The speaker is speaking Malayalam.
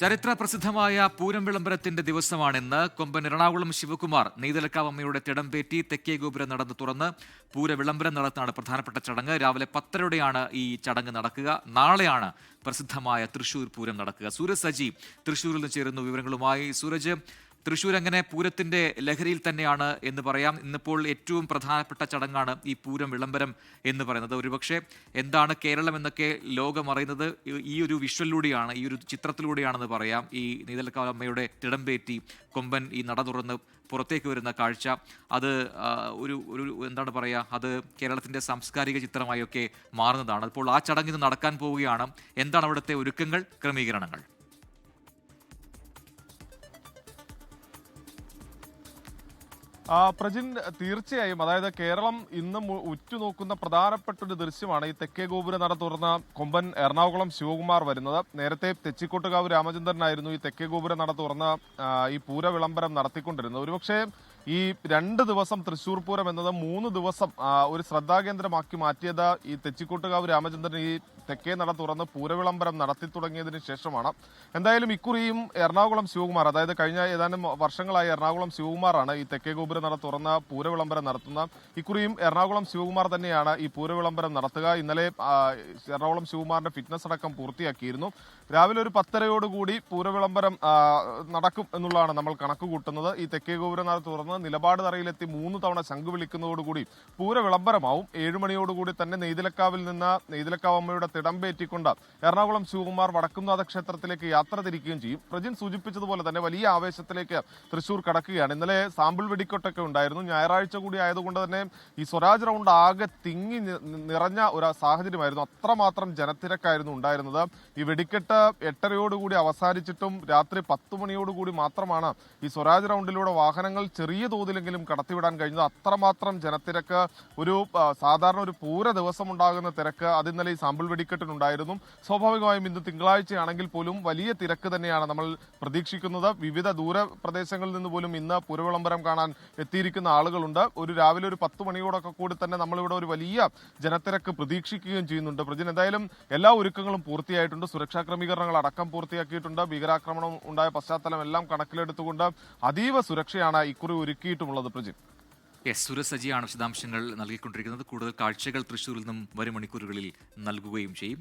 ചരിത്ര പ്രസിദ്ധമായ പൂരം വിളംബരത്തിന്റെ ദിവസമാണിന്ന്. കൊമ്പൻ എറണാകുളം ശിവകുമാർ നെയ്തലക്കാവ് അമ്മയുടെ തിടംപേറ്റി തെക്കേ ഗോപുരം നടന്ന് തുറന്ന് പൂര വിളംബരം നടത്താണ് പ്രധാനപ്പെട്ട ചടങ്ങ്. രാവിലെ പത്തരയോടെയാണ് ഈ ചടങ്ങ് നടക്കുക. നാളെയാണ് പ്രസിദ്ധമായ തൃശൂർ പൂരം നടക്കുക. സൂരജ് സജി തൃശൂരിൽ നിന്ന് ചേരുന്നു വിവരങ്ങളുമായി സൂരജ് തൃശൂർ അങ്ങനെ പൂരത്തിന്റെ ലഹരിയിൽ തന്നെയാണ് എന്ന് പറയാം. ഇന്നിപ്പോൾ ഏറ്റവും പ്രധാനപ്പെട്ട ചടങ്ങാണ് ഈ പൂരം വിളംബരം എന്ന് പറയുന്നത്. ഒരുപക്ഷെ എന്താണ് കേരളം എന്നൊക്കെ ലോകം അറിയുന്നത് ഈ- ഒരു വിഷ്വലിലൂടെയാണ് ഈ ഒരു ചിത്രത്തിലൂടെയാണെന്ന് പറയാം. ഈ നീതൽക്കാലമ്മയുടെ തിടമ്പേറ്റി കൊമ്പൻ ഈ നട തുറന്ന് പുറത്തേക്ക് വരുന്ന കാഴ്ച അത് ഒരു ഒരു എന്താണ് പറയുക അത് കേരളത്തിന്റെ സാംസ്കാരിക ചിത്രമായൊക്കെ മാറുന്നതാണ്. അപ്പോൾ ആ ചടങ്ങ് നടക്കാൻ പോവുകയാണ്. എന്താണ് അവിടുത്തെ ഒരുക്കങ്ങൾ ക്രമീകരണങ്ങൾ? പ്രജിൻ തീർച്ചയായും അതായത് കേരളം ഇന്ന് ഉറ്റുനോക്കുന്ന പ്രധാനപ്പെട്ട ഒരു ദൃശ്യമാണ് ഈ തെക്കേ ഗോപുര നട തുറന്ന കൊമ്പൻ എറണാകുളം ശിവകുമാർ വരുന്നത്. നേരത്തെ തെച്ചിക്കോട്ടുകാവ് രാമചന്ദ്രനായിരുന്നു ഈ തെക്കേ ഗോപുര നട തുറന്ന ഈ പൂര വിളംബരം നടത്തിക്കൊണ്ടിരുന്നത്. ഒരുപക്ഷെ ഈ രണ്ട് ദിവസം തൃശ്ശൂർ പൂരം എന്നത് മൂന്ന് ദിവസം ഒരു ശ്രദ്ധാകേന്ദ്രമാക്കി മാറ്റിയത് ഈ തെച്ചിക്കോട്ടുകാവ് രാമചന്ദ്രൻ ഈ തെക്കേ നട തുറന്ന് പൂരവിളംബരം നടത്തി തുടങ്ങിയതിന് ശേഷമാണ്. എന്തായാലും ഇക്കുറിയും എറണാകുളം ശിവകുമാർ അതായത് കഴിഞ്ഞ ഏതാനും വർഷങ്ങളായി എറണാകുളം ശിവകുമാറാണ് ഈ തെക്കേ ഗോപുര നട തുറന്ന പൂരവിളംബരം നടത്തുന്ന. ഇക്കുറിയും എറണാകുളം ശിവകുമാർ തന്നെയാണ് ഈ പൂരവിളംബരം നടത്തുക. ഇന്നലെ എറണാകുളം ശിവകുമാറിന്റെ ഫിറ്റ്നസ് അടക്കം പൂർത്തിയാക്കിയിരുന്നു. രാവിലെ ഒരു പത്തരയോടുകൂടി പൂരവിളംബരം നടക്കും എന്നുള്ളതാണ് നമ്മൾ കണക്ക് കൂട്ടുന്നത്. ഈ തെക്കേ നട തുറന്ന് നിലപാട് തറയിലെത്തി മൂന്ന് തവണ ശംഖ് വിളിക്കുന്നതോടുകൂടി പൂരവിളംബരമാവും ഏഴുമണിയോടുകൂടി തന്നെ നെയ്തിലക്കാവിൽ നിന്ന് നെയ്തിലക്കാവ് അമ്മയുടെ തിടമ്പേറ്റിക്കൊണ്ട് എറണാകുളം ശിവകുമാർ വടക്കുംനാഥ ക്ഷേത്രത്തിലേക്ക് യാത്ര തിരിക്കുകയും ചെയ്യും. പ്രജിൻ സൂചിപ്പിച്ചതുപോലെ തന്നെ വലിയ ആവേശത്തിലേക്ക് തൃശൂർ കടക്കുകയാണ്. ഇന്നലെ സാമ്പിൾ വെടിക്കെട്ടൊക്കെ ഉണ്ടായിരുന്നു. ഞായറാഴ്ച കൂടി ആയതുകൊണ്ട് തന്നെ ഈ സ്വരാജ് റൗണ്ട് ആകെ തിങ്ങി നിറഞ്ഞ ഒരു സാഹചര്യമായിരുന്നു. അത്രമാത്രം ജനത്തിരക്കായിരുന്നു ഉണ്ടായിരുന്നത്. ഈ വെടിക്കെട്ട് എട്ടരയോടുകൂടി അവസാനിച്ചിട്ടും രാത്രി പത്ത് മണിയോടുകൂടി മാത്രമാണ് ഈ സ്വരാജ് റൗണ്ടിലൂടെ വാഹനങ്ങൾ ചെറിയ തോതിലെങ്കിലും കടത്തിവിടാൻ കഴിഞ്ഞത്. അത്രമാത്രം ജനത്തിരക്ക് ഒരു സാധാരണ ഒരു പൂര ദിവസം ഉണ്ടാകുന്ന തിരക്ക് അതിന്നലെ ഈ സാമ്പിൾ വെടിക്കെട്ടിനുണ്ടായിരുന്നു. സ്വാഭാവികമായും ഇന്ന് തിങ്കളാഴ്ചയാണെങ്കിൽ പോലും വലിയ തിരക്ക് തന്നെയാണ് നമ്മൾ പ്രതീക്ഷിക്കുന്നത്. വിവിധ ദൂര പ്രദേശങ്ങളിൽ നിന്ന് പോലും ഇന്ന് പുരവിളംബരം കാണാൻ എത്തിയിരിക്കുന്ന ആളുകളുണ്ട്. ഒരു രാവിലെ ഒരു പത്ത് മണിയോടൊക്കെ കൂടി തന്നെ നമ്മളിവിടെ ഒരു വലിയ ജനത്തിരക്ക് പ്രതീക്ഷിക്കുകയും ചെയ്യുന്നുണ്ട്. പ്രജിൻ എന്തായാലും എല്ലാ ഒരുക്കങ്ങളും പൂർത്തിയായിട്ടുണ്ട്. സുരക്ഷാ ക്രമീകരണങ്ങൾ അടക്കം പൂർത്തിയാക്കിയിട്ടുണ്ട്. ഭീകരാക്രമണം ഉണ്ടായ പശ്ചാത്തലം എല്ലാം കണക്കിലെടുത്തുകൊണ്ട് അതീവ സുരക്ഷയാണ് ഇക്കുറി ഒരുക്കിയിട്ടുമുള്ളത് പ്രജിൻ. എസ് സുരസജിയാണ് വിശദാംശങ്ങൾ നൽകിക്കൊണ്ടിരിക്കുന്നത്. കൂടുതൽ കാഴ്ചകൾ തൃശൂരിൽ നിന്നും വരും മണിക്കൂറുകളിൽ നൽകുകയും ചെയ്യും.